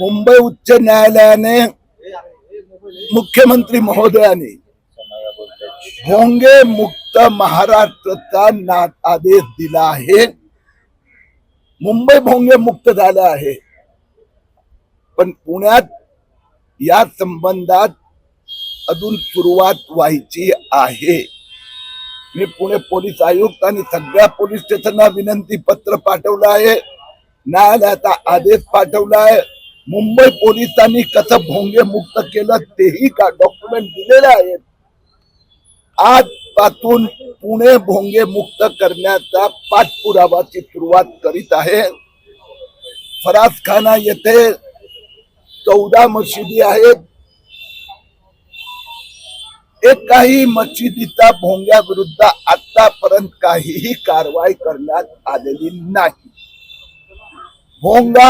मुंबई उच्च न्यायालयाने मुख्यमंत्री महोदयाने भोंगे मुक्त महाराष्ट्राचा ना आदेश दिला आहे. मुंबई भोंगे मुक्त झालं आहे. पण पुण्यात या संबंधात अजून सुरुवात व्हायची आहे. मी पुणे पोलीस आयुक्त आणि सगळ्या पोलीस स्टेशनला विनंती पत्र पाठवलं आहे. न्यायालयाचा आदेश पाठवला आहे. मुंबई पोलिसांनी कसं भोंगे मुक्त केलं तेही का डॉक्युमेंट दिलेले आहेत? आजपासून पुणे भोंगे मुक्त करण्याचा पाठपुरावाची सुरुवात करीत आहे फरासखाना येथे चौदा मशिदी आहेत. एकाही मशिदीचा भोंग्या विरुद्ध आतापर्यंत काहीही कारवाई करण्यात आलेली नाही. भोंगा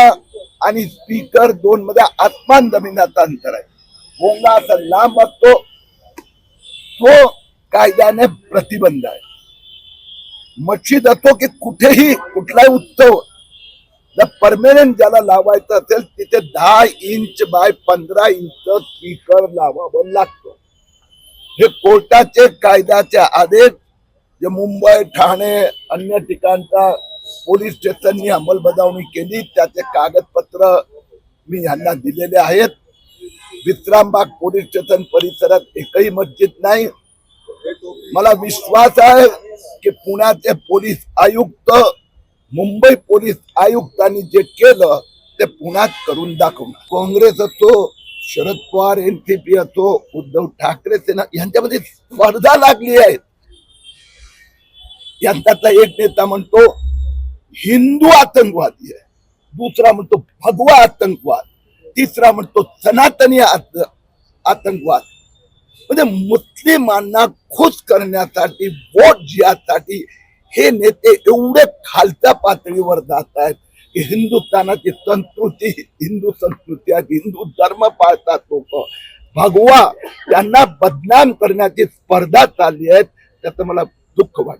आणि स्पीकर दोन मध्ये आसमान जमिनाचा अंतर आहे. भोंगा असा लांब असतो तो कायद्याने प्रतिबंध आहे. मच्छी जातो की कुठेही कुठलाही उत्सव जर परमनंट ज्याला लावायचं असेल तिथे दहा इंच बाय पंधरा इंच स्पीकर लावावं लागतो. हे कोर्टाचे कायद्याचे आदेश जे मुंबई ठाणे अन्य ठिकाणचा पोलीस स्टेशननी अंमलबजावणी केली. त्याचे कागदपत्र मी यांना दिलेले आहेत. विश्रामबाग पोलीस स्टेशन परिसरात एकही मस्जिद नाही. मला विश्वास आहे की पुण्याचे पोलीस आयुक्त मुंबई पोलीस आयुक्तांनी जे केलं ते पुण्यात करून दाखवणार. काँग्रेस असो शरद पवार एनसीपी असो उद्धव ठाकरे सेना यांच्यामध्ये स्पर्धा लागली आहे. यांच्यातला एक नेता म्हणतो हिंदू आतंकवादी आहे. दुसरा म्हणतो भगवा आतंकवाद. तिसरा म्हणतो सनातनी आतंकवाद. म्हणजे मुस्लिमांना खुश करण्यासाठी वोट जिहासाठी हे नेते एवढे खालच्या पातळीवर जात आहेत की हिंदुस्थानाची संस्कृती हिंदू संस्कृती आहे हिंदू धर्म पाळतात लोक. भगवा त्यांना बदनाम करण्याची स्पर्धा चालली आहे त्याचं मला दुःख वाटतं.